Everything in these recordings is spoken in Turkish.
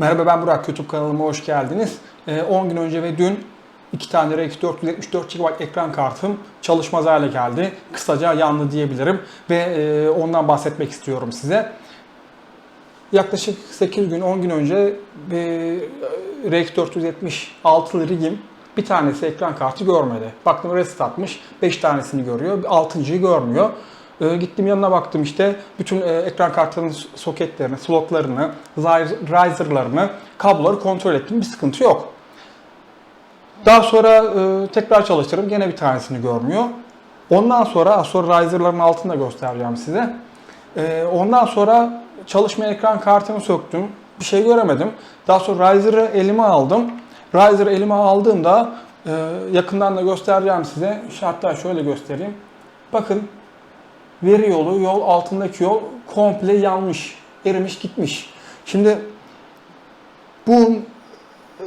Merhaba ben Burak, YouTube kanalıma hoş geldiniz. Ee, 10 gün önce ve dün iki tane RX 474 GB ekran kartım çalışmaz hale geldi. Kısaca yandı diyebilirim ve e, ondan bahsetmek istiyorum size. Yaklaşık 8 gün, 10 gün önce RX 476 rigim bir tanesi ekran kartı görmedi. Baktım reset atmış, 5 tanesini görüyor, 6.yı görmüyor. Ee, gittim yanına baktım işte bütün e, ekran kartının soketlerini, slotlarını, riser'larını, kabloları kontrol ettim. Bir sıkıntı yok. Daha sonra e, tekrar çalıştırdım. Gene bir tanesini görmüyor. Ondan sonra, sonra riser'ların altını da göstereceğim size. E, ondan sonra çalışma ekran kartını söktüm. Bir şey göremedim. Daha sonra riser'ı elime aldım. Riser'ı elime aldığımda e, yakından da göstereceğim size. Hatta şöyle göstereyim. Bakın veri yolu, yol altındaki yol komple yanmış, erimiş gitmiş. Şimdi bu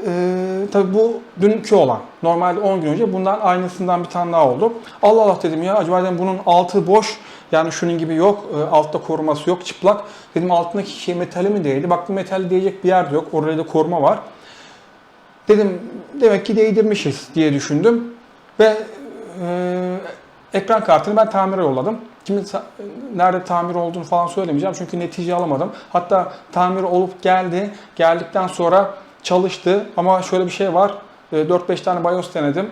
e, tabii bu dünkü olan. Normalde 10 gün önce bundan aynısından bir tane daha oldu. Allah Allah dedim ya acaba dedim bunun altı boş. Yani şunun gibi yok. E, altta koruması yok. Çıplak. Dedim altındaki şey metali mi değdi? Baktım metal değecek bir yer yok. Orada da koruma var. Dedim demek ki değdirmişiz diye düşündüm. Ve e, ekran kartını ben tamire yolladım. Kimin nerede tamir olduğunu falan söylemeyeceğim çünkü netice alamadım. Hatta tamir olup geldi. Geldikten sonra çalıştı ama şöyle bir şey var. 4-5 tane BIOS denedim.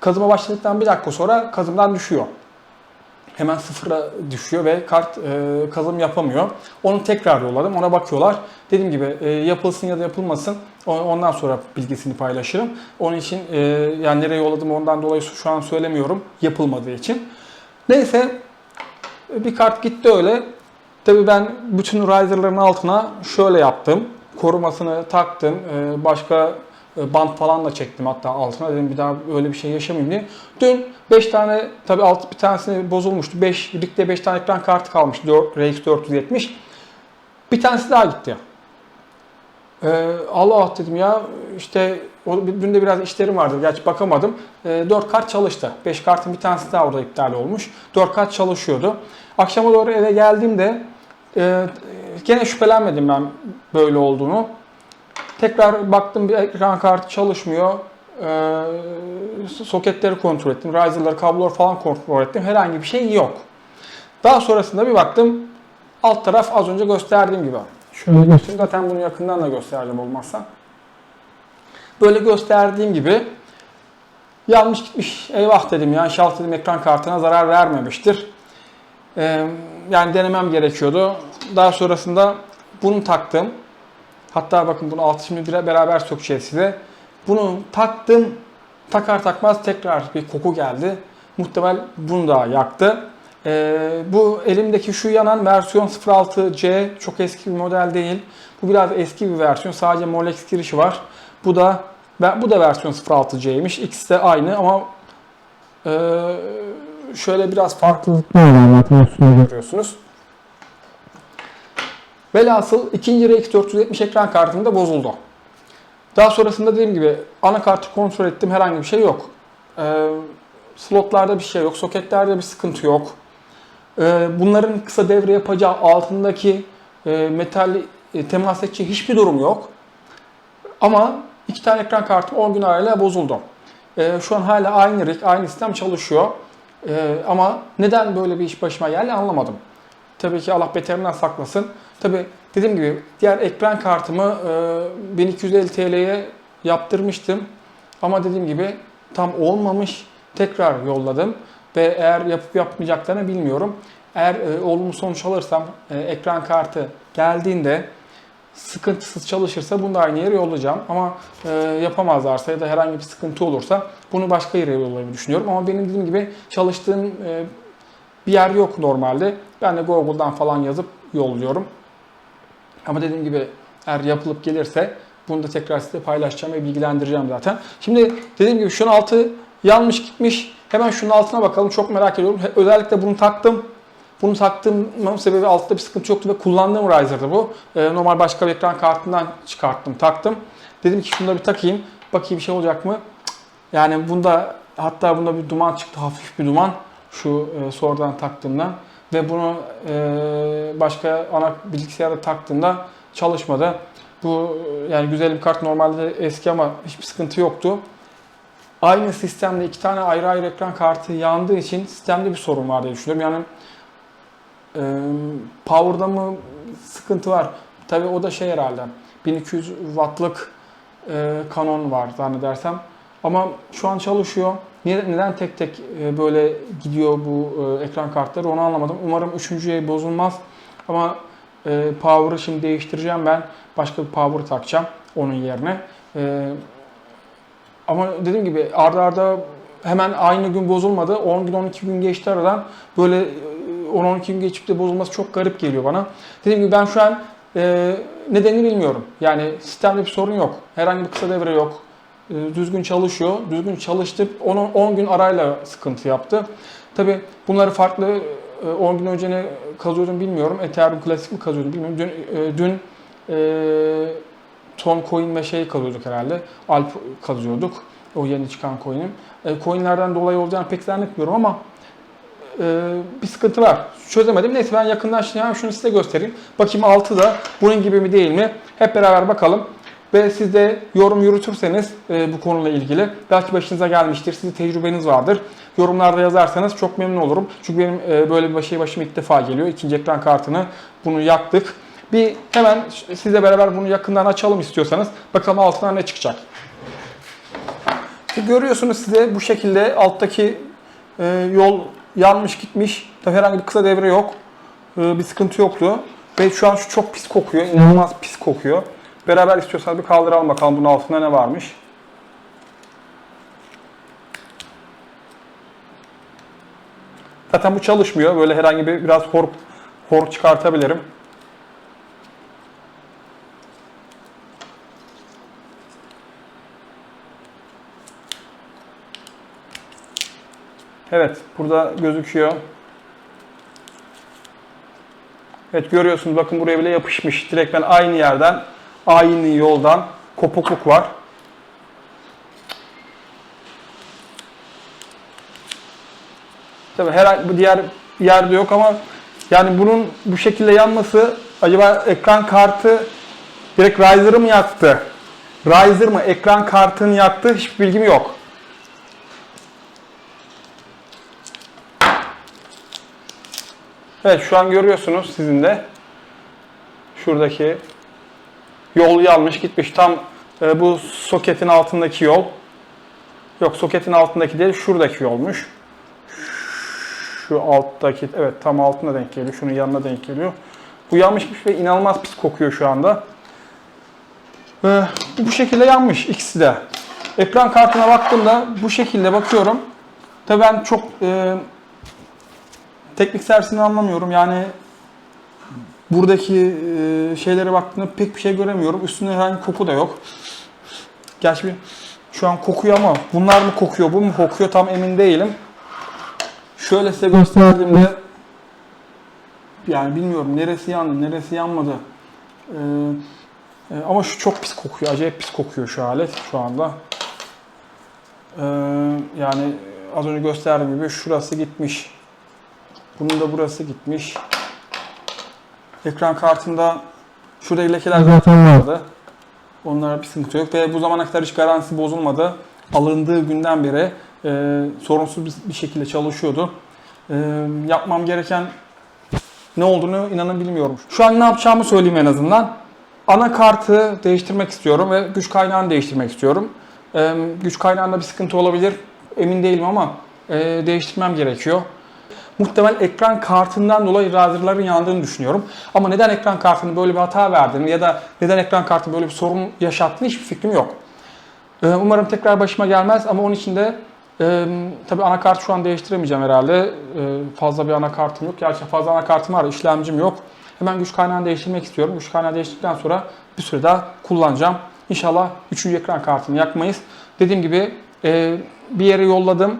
Kazıma başladıktan bir dakika sonra kazımdan düşüyor. Hemen sıfıra düşüyor ve kart e, kazım yapamıyor. Onu tekrar yolladım. Ona bakıyorlar. Dediğim gibi e, yapılsın ya da yapılmasın. Ondan sonra bilgisini paylaşırım. Onun için e, yani nereye yolladım ondan dolayı şu an söylemiyorum. Yapılmadığı için. Neyse bir kart gitti öyle. Tabii ben bütün riser'ların altına şöyle yaptım. Korumasını taktım. Ee, başka e, bant falan da çektim hatta altına. Dedim bir daha öyle bir şey yaşamayayım diye. Dün 5 tane tabii alt bir tanesini bozulmuştu. 5 birlikte 5 tane ekran kartı kalmıştı. RX 470. Bir tanesi daha gitti. Ee, Allah dedim ya işte o, dün de biraz işlerim vardı. Gerçi bakamadım. E, 4 kart çalıştı. 5 kartın bir tanesi daha orada iptal olmuş. 4 kart çalışıyordu. Akşama doğru eve geldiğimde e, gene şüphelenmedim ben böyle olduğunu. Tekrar baktım bir ekran kartı çalışmıyor. E, soketleri kontrol ettim. Riser'ları, kabloları falan kontrol ettim. Herhangi bir şey yok. Daha sonrasında bir baktım alt taraf az önce gösterdiğim gibi. Şöyle göstereyim. Zaten bunu yakından da göstereceğim olmazsa. Böyle gösterdiğim gibi yanlış gitmiş. Eyvah dedim ya inşallah dedim ekran kartına zarar vermemiştir. Ee, yani denemem gerekiyordu. Daha sonrasında bunu taktım. Hatta bakın bunu altı şimdi beraber sökeceğiz size. Bunu taktım. Takar takmaz tekrar bir koku geldi. Muhtemel bunu da yaktı. Ee, bu elimdeki şu yanan versiyon 06C çok eski bir model değil. Bu biraz eski bir versiyon. Sadece Molex girişi var. Bu da bu da versiyon 06C'ymiş. İkisi de aynı ama e, şöyle biraz farklılıklar var zaten üstüne görüyorsunuz. Velhasıl ikinci RX 470 ekran kartım da bozuldu. Daha sonrasında dediğim gibi anakartı kontrol ettim herhangi bir şey yok. E, slotlarda bir şey yok, soketlerde bir sıkıntı yok. E, bunların kısa devre yapacağı altındaki e, metal e, temas edeceği hiçbir durum yok. Ama iki tane ekran kartım 10 gün arayla bozuldu. E, şu an hala aynı rig, aynı sistem çalışıyor. E, ama neden böyle bir iş başıma geldi anlamadım. Tabii ki Allah beterinden saklasın. Tabii dediğim gibi diğer ekran kartımı e, 1250 TL'ye yaptırmıştım. Ama dediğim gibi tam olmamış. Tekrar yolladım. Ve eğer yapıp yapmayacaklarını bilmiyorum. Eğer e, olumlu sonuç alırsam e, ekran kartı geldiğinde sıkıntısız çalışırsa bunu da aynı yere yollayacağım. Ama e, yapamazlarsa ya da herhangi bir sıkıntı olursa bunu başka yere yollamayı düşünüyorum. Ama benim dediğim gibi çalıştığım e, bir yer yok normalde. Ben de Google'dan falan yazıp yolluyorum. Ama dediğim gibi eğer yapılıp gelirse bunu da tekrar size paylaşacağım ve bilgilendireceğim zaten. Şimdi dediğim gibi şunun altı yanmış gitmiş. Hemen şunun altına bakalım. Çok merak ediyorum. Özellikle bunu taktım. Bunu taktığımın sebebi altta bir sıkıntı yoktu ve kullandığım Riser'dı bu. Ee, normal başka bir ekran kartından çıkarttım, taktım. Dedim ki şunu bir takayım. Bakayım bir şey olacak mı? Yani bunda hatta bunda bir duman çıktı. Hafif bir duman. Şu e, sonradan taktığımdan. Ve bunu e, başka ana bilgisayarda taktığımda çalışmadı. Bu yani güzel bir kart normalde eski ama hiçbir sıkıntı yoktu. Aynı sistemde iki tane ayrı ayrı ekran kartı yandığı için sistemde bir sorun var diye düşünüyorum. Yani e, power'da mı sıkıntı var? Tabi o da şey herhalde 1200 wattlık e, Canon var zannedersem. Ama şu an çalışıyor. Niye, neden tek tek e, böyle gidiyor bu e, ekran kartları onu anlamadım. Umarım üçüncüye bozulmaz. Ama e, power'ı şimdi değiştireceğim ben. Başka bir power takacağım onun yerine. E, ama dediğim gibi arda arda hemen aynı gün bozulmadı. 10 gün 12 gün geçti aradan. Böyle e, 10-12 gün geçip de bozulması çok garip geliyor bana. Dediğim gibi ben şu an e, nedenini bilmiyorum. Yani sistemde bir sorun yok. Herhangi bir kısa devre yok. E, düzgün çalışıyor. Düzgün çalıştı. 10, 10 gün arayla sıkıntı yaptı. Tabi bunları farklı e, 10 gün önce ne kazıyordum bilmiyorum. Ethereum Classic mi kazıyordum bilmiyorum. Dün, e, dün e, Ton Coin ve şey kazıyorduk herhalde. Alp kazıyorduk. O yeni çıkan coin'im. E, coinlerden dolayı olacağını pek zannetmiyorum ama e, bir sıkıntı var. Çözemedim. Neyse ben yakından şimdi hemen şunu size göstereyim. Bakayım altı da bunun gibi mi değil mi? Hep beraber bakalım. Ve siz de yorum yürütürseniz e, bu konuyla ilgili belki başınıza gelmiştir. Sizin tecrübeniz vardır. Yorumlarda yazarsanız çok memnun olurum. Çünkü benim e, böyle bir şey başıma ilk defa geliyor. İkinci ekran kartını bunu yaktık. Bir hemen sizle beraber bunu yakından açalım istiyorsanız. Bakalım altından ne çıkacak. Görüyorsunuz size bu şekilde alttaki e, yol yanmış gitmiş. Tabii herhangi bir kısa devre yok. E, bir sıkıntı yoktu. Ve şu an şu çok pis kokuyor. İnanılmaz pis kokuyor. Beraber istiyorsanız bir kaldıralım bakalım bunun altında ne varmış. Zaten bu çalışmıyor. Böyle herhangi bir biraz hor, hor çıkartabilirim. Evet, burada gözüküyor. Evet görüyorsunuz bakın buraya bile yapışmış. Direkt ben aynı yerden, aynı yoldan kopukluk var. Tabii her bu diğer yerde yok ama yani bunun bu şekilde yanması acaba ekran kartı direkt Riser'ı mı yaktı? Riser mı ekran kartını yaktı? Hiçbir bilgim yok. Evet şu an görüyorsunuz sizin de. Şuradaki yol yanlış gitmiş. Tam e, bu soketin altındaki yol. Yok soketin altındaki değil şuradaki yolmuş. Şu alttaki evet tam altına denk geliyor. Şunun yanına denk geliyor. Bu yanmışmış ve inanılmaz pis kokuyor şu anda. Ee, bu şekilde yanmış ikisi de. Ekran kartına baktığımda bu şekilde bakıyorum. Tabii ben çok e, teknik servisini anlamıyorum. Yani buradaki e, şeylere baktığımda pek bir şey göremiyorum. Üstünde herhangi bir koku da yok. Gerçi bir, şu an kokuyor ama bunlar mı kokuyor, bu mu kokuyor tam emin değilim. Şöyle size gösterdiğimde yani bilmiyorum neresi yandı, neresi yanmadı. Ee, ama şu çok pis kokuyor. Acayip pis kokuyor şu alet şu anda. Ee, yani az önce gösterdiğim gibi şurası gitmiş. Bunun da burası gitmiş. Ekran kartında şurada lekeler zaten vardı. Onlara bir sıkıntı yok ve bu zamana kadar hiç garantisi bozulmadı. Alındığı günden beri e, sorunsuz bir, bir şekilde çalışıyordu. E, yapmam gereken ne olduğunu inanın bilmiyorum. Şu an ne yapacağımı söyleyeyim en azından. Anakartı değiştirmek istiyorum ve güç kaynağını değiştirmek istiyorum. E, güç kaynağında bir sıkıntı olabilir. Emin değilim ama e, değiştirmem gerekiyor. Muhtemel ekran kartından dolayı razerların yandığını düşünüyorum. Ama neden ekran kartının böyle bir hata verdiğini ya da neden ekran kartı böyle bir sorun yaşattığını hiçbir fikrim yok. Ee, Umarım tekrar başıma gelmez ama onun için de e, tabii anakart şu an değiştiremeyeceğim herhalde. E, fazla bir anakartım yok. Gerçi fazla anakartım var, işlemcim yok. Hemen güç kaynağını değiştirmek istiyorum. Güç kaynağı değiştirdikten sonra bir süre daha kullanacağım. İnşallah 3. ekran kartını yakmayız. Dediğim gibi e, bir yere yolladım.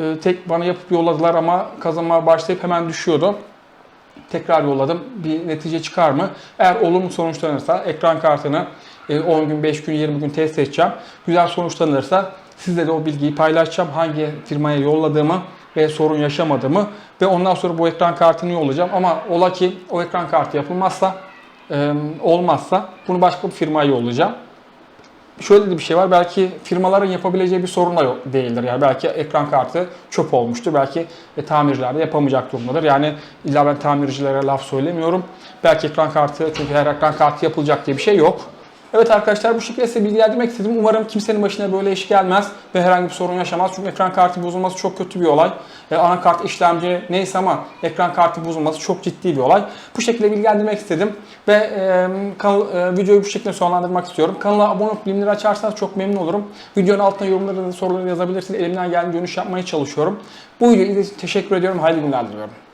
E, tek bana yapıp yolladılar ama kazanmaya başlayıp hemen düşüyordu. Tekrar yolladım. Bir netice çıkar mı? Eğer olumlu sonuçlanırsa ekran kartını e, 10 gün, 5 gün, 20 gün test edeceğim. Güzel sonuçlanırsa sizle de o bilgiyi paylaşacağım. Hangi firmaya yolladığımı ve sorun yaşamadığımı ve ondan sonra bu ekran kartını yollayacağım. Ama ola ki o ekran kartı yapılmazsa e, olmazsa bunu başka bir firmaya yollayacağım. Şöyle de bir şey var. Belki firmaların yapabileceği bir sorun da yok değildir. Yani belki ekran kartı çöp olmuştur. Belki e, tamirciler de yapamayacak durumdadır. Yani illa ben tamircilere laf söylemiyorum. Belki ekran kartı çünkü her ekran kartı yapılacak diye bir şey yok. Evet arkadaşlar bu şekilde size bilgilendirmek istedim. Umarım kimsenin başına böyle iş gelmez ve herhangi bir sorun yaşamaz. Çünkü ekran kartı bozulması çok kötü bir olay. E, anakart işlemci neyse ama ekran kartı bozulması çok ciddi bir olay. Bu şekilde bilgilendirmek istedim ve e, kanal, e, videoyu bu şekilde sonlandırmak istiyorum. Kanala abone olup bildirimleri açarsanız çok memnun olurum. Videonun altına yorumları soruları yazabilirsiniz. Elimden geldiğince dönüş yapmaya çalışıyorum. Bu videoyu izlediğiniz için teşekkür ediyorum. Hayırlı günler diliyorum.